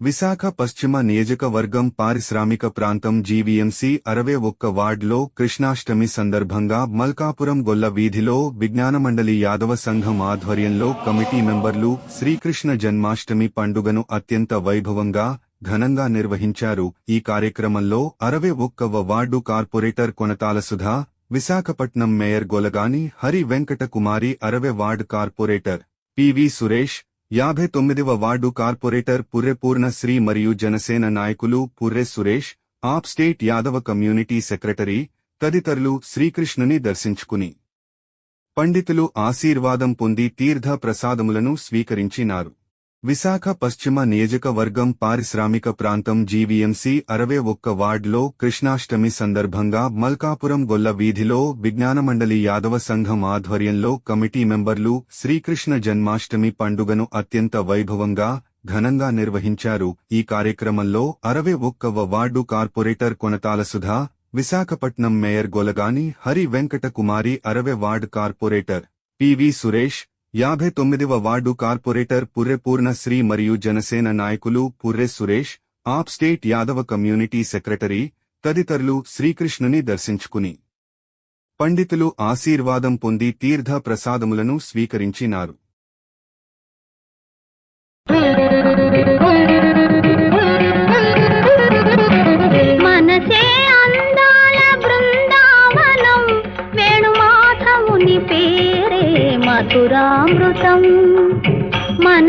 విశాఖ పశ్చిమ నియోజకవర్గం పారిశ్రామిక ప్రాంతం జీవీఎంసీ అరవై ఒక్క వార్డులో కృష్ణాష్టమి సందర్భంగా మల్కాపురం గొల్ల వీధిలో విజ్ఞానమండలి యాదవ సంఘం ఆధ్వర్యంలో కమిటీ మెంబర్లు శ్రీకృష్ణ జన్మాష్టమి పండుగను అత్యంత వైభవంగా ఘనంగా నిర్వహించారు. ఈ కార్యక్రమంలో అరవై ఒక్కవ ward corporator Konathala Sudha Visakhapatnam mayor Golagani Hari Venkata Kumari అరవై వార్డు కార్పొరేటర్ పివి సురేష్ యాభై తొమ్మిదివ వార్డు కార్పొరేటర్ పుర్రెపూర్ణ శ్రీ మరియు జనసేన నాయకులు Purre Suresh of state Yadava community secretary తదితరులు శ్రీకృష్ణుని దర్శించుకుని పండితులు ఆశీర్వాదం పొంది తీర్థ ప్రసాదములను స్వీకరించినారు. విశాఖ పశ్చిమ నియోజకవర్గం పారిశ్రామిక ప్రాంతం జీవీఎంసీ అరవై ఒక్క వార్డులో కృష్ణాష్టమి సందర్భంగా మల్కాపురం గొల్ల వీధిలో విజ్ఞానమండలి యాదవ సంఘం ఆధ్వర్యంలో కమిటీ మెంబర్లు శ్రీకృష్ణ జన్మాష్టమి పండుగను అత్యంత వైభవంగా ఘనంగా నిర్వహించారు. ఈ కార్యక్రమంలో అరవై ఒక్కవ ward corporator Konathala Sudha Visakhapatnam mayor Golagani Hari Venkata Kumari అరవై వార్డు కార్పొరేటర్ పివి సురేష్ యాభై తొమ్మిదివ వార్డు కార్పొరేటర్ పుర్రెపూర్ణ శ్రీ మరియు జనసేన నాయకులు Purre Suresh of state Yadava community secretary తదితరులు శ్రీకృష్ణుని దర్శించుకుని పండితులు ఆశీర్వాదం పొంది తీర్థ ప్రసాదములను స్వీకరించినారు.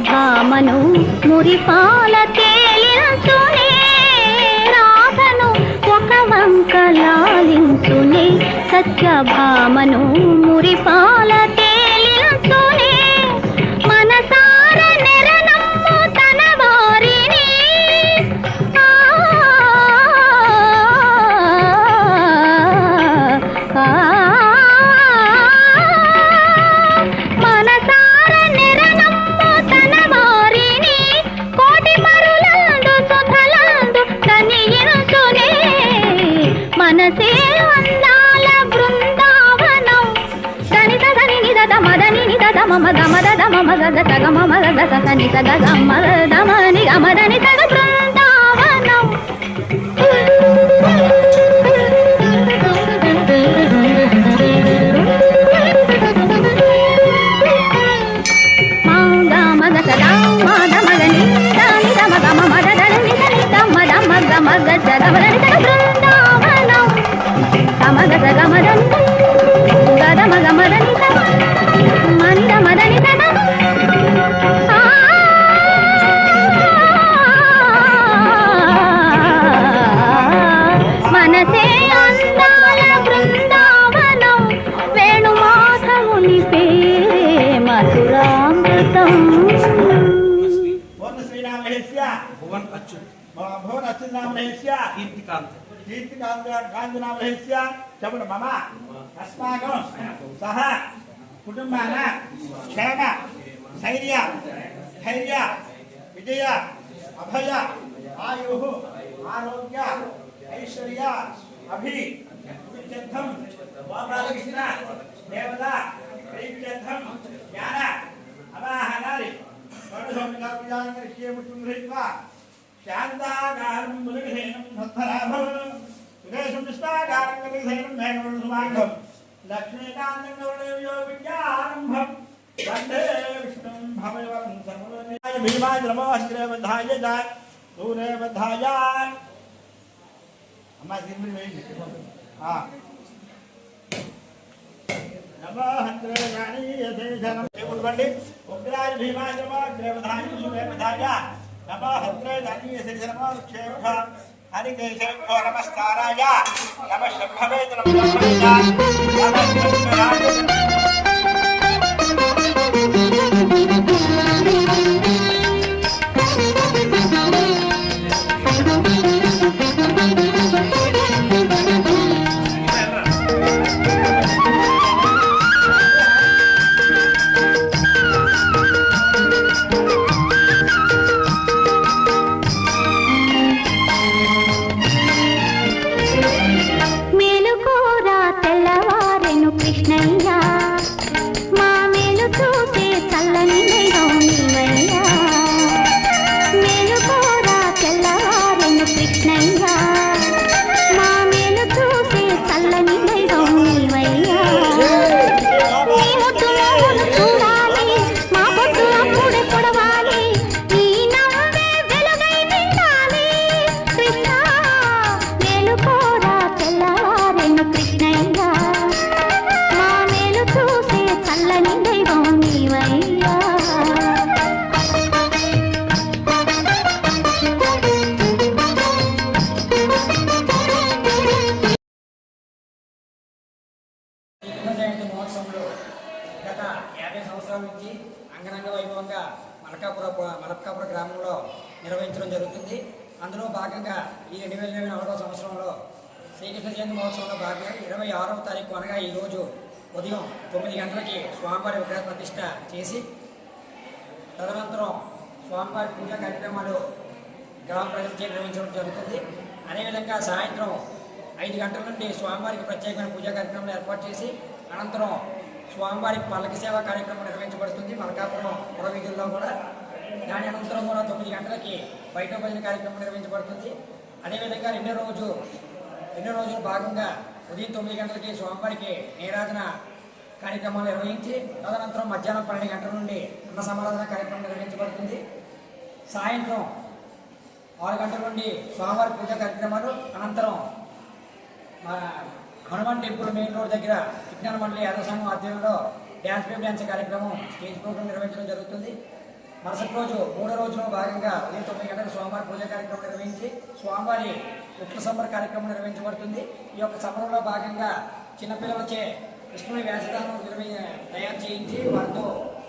భామను మురిపాల తేలించునే రాధను ఒక వంక లాలించునే సత్యభామను మురిపాల మమ గమ దద మమ గగ సగ మమ గగ సని సగ గమ దమ ని గమ దని సగ भुवन अच्युत भुवन अच्युत नाम रहस्य कीर्तिकांत कीर्तिकांत कांत नाम रहस्य चपन मम अस्माकं सह कुटुम्बान क्षेम धैर्य धैर्य विजय अभय आयुः आरोग्य ऐश्वर्य अभि देवता प्रीत्यर्थम हविषाभिजाङ्गृष्येमुष्मृत्वा शान्ताकारं मुलघेनं सत्तराभवन् सुरेशं निष्ठाकारं कविघेनं मेघवर्णसुमाङ्गं लक्ष्मीकान्तङ्गवर्णयो विद्यारम्भं वंदे विष्णुं भववन् सर्वनियाय भीमाय रमोऽस्त्रे बद्धाय जाय दूरे बद्धाय हमारे दिन में वही हाँ नमः हंत्र रानी यथे जनम యథేశనం చెప్పండి? ఉగ్రాయ భీమాయ నమో దేవధాయ దేవధాయ నమోహద్రే ధనీయ నమోక్షేమ నమస్కారాయ. నమ శంభవే నమ అంగరంగ మలకాపుర మలకాపుర గ్రామంలో నిర్వహించడం జరుగుతుంది. అందులో భాగంగా ఈ రెండు వేల ఇరవై నాలుగో సంవత్సరంలో శ్రీకృష్ణ జయంతి మహోత్సవంలో భాగంగా ఇరవై ఆరవ తారీఖు అనగా ఈరోజు ఉదయం తొమ్మిది గంటలకి స్వామివారి విగ్రహ ప్రతిష్ట చేసి తదనంతరం స్వామివారి పూజా కార్యక్రమాలు గ్రామ ప్రజలచే నిర్వహించడం జరుగుతుంది. అదేవిధంగా సాయంత్రం ఐదు గంటల నుండి స్వామివారికి ప్రత్యేకమైన పూజా కార్యక్రమాలు ఏర్పాటు చేసి అనంతరం స్వామివారి పల్లక సేవ కార్యక్రమం నిర్వహించబడుతుంది. మలకాపురం పురవీధుల్లో కూడా. దాని అనంతరం కూడా తొమ్మిది గంటలకి బయట భజన కార్యక్రమం నిర్వహించబడుతుంది. అదేవిధంగా రెండో రోజు రెండో రోజులు భాగంగా ఉదయం తొమ్మిది గంటలకి స్వామివారికి నీరాధన కార్యక్రమాలు నిర్వహించి తదనంతరం మధ్యాహ్నం పన్నెండు గంటల నుండి అన్న సమారాధన కార్యక్రమం నిర్వహించబడుతుంది. సాయంత్రం ఆరు గంటల నుండి స్వామివారి పూజా కార్యక్రమాలు అనంతరం మన హనుమాన్ టెంపుల్ మెయిన్ రోడ్ దగ్గర విజ్ఞాన మండలి యాదవ సంఘం ఆధ్వర్యంలో డ్యాన్స్ పేప్ డ్యాన్స్ కార్యక్రమం స్టేజ్ ప్రోగ్రాం నిర్వహించడం జరుగుతుంది. మరుసటి రోజు మూడో రోజులో భాగంగా ఉదయం తొమ్మిది గంటలకు స్వామివారి పూజ కార్యక్రమం నిర్వహించి స్వామివారి ఉట్ల సంబర కార్యక్రమం నిర్వహించబడుతుంది. ఈ యొక్క సమరంలో భాగంగా చిన్నపిల్లలచే కృష్ణుని వ్యాసదానం నిర్వహి తయారు చేయించి వారితో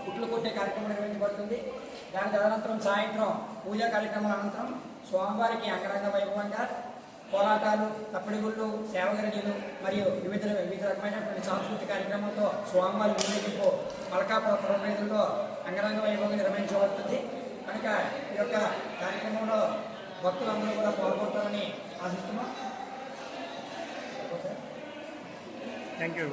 గుట్లు కొట్టే కార్యక్రమం నిర్వహించబడుతుంది. దాని తదనంతరం సాయంత్రం పూజా కార్యక్రమం అనంతరం స్వామివారికి అంగరంగ వైభవంగా పోరాటాలు తప్పిడిగుళ్ళు సేవగరణీలు మరియు వివిధ వివిధ రకమైనటువంటి సాంస్కృతిక కార్యక్రమంతో స్వామివారి ఊరేగింపు మలకాపుర పురవేదుల్లో అంగరంగ వైభవంగా నిర్వహించబడుతుంది. కనుక ఈ యొక్క కార్యక్రమంలో భక్తులందరూ కూడా పాల్గొంటారని ఆశిస్తున్నాం. Thank you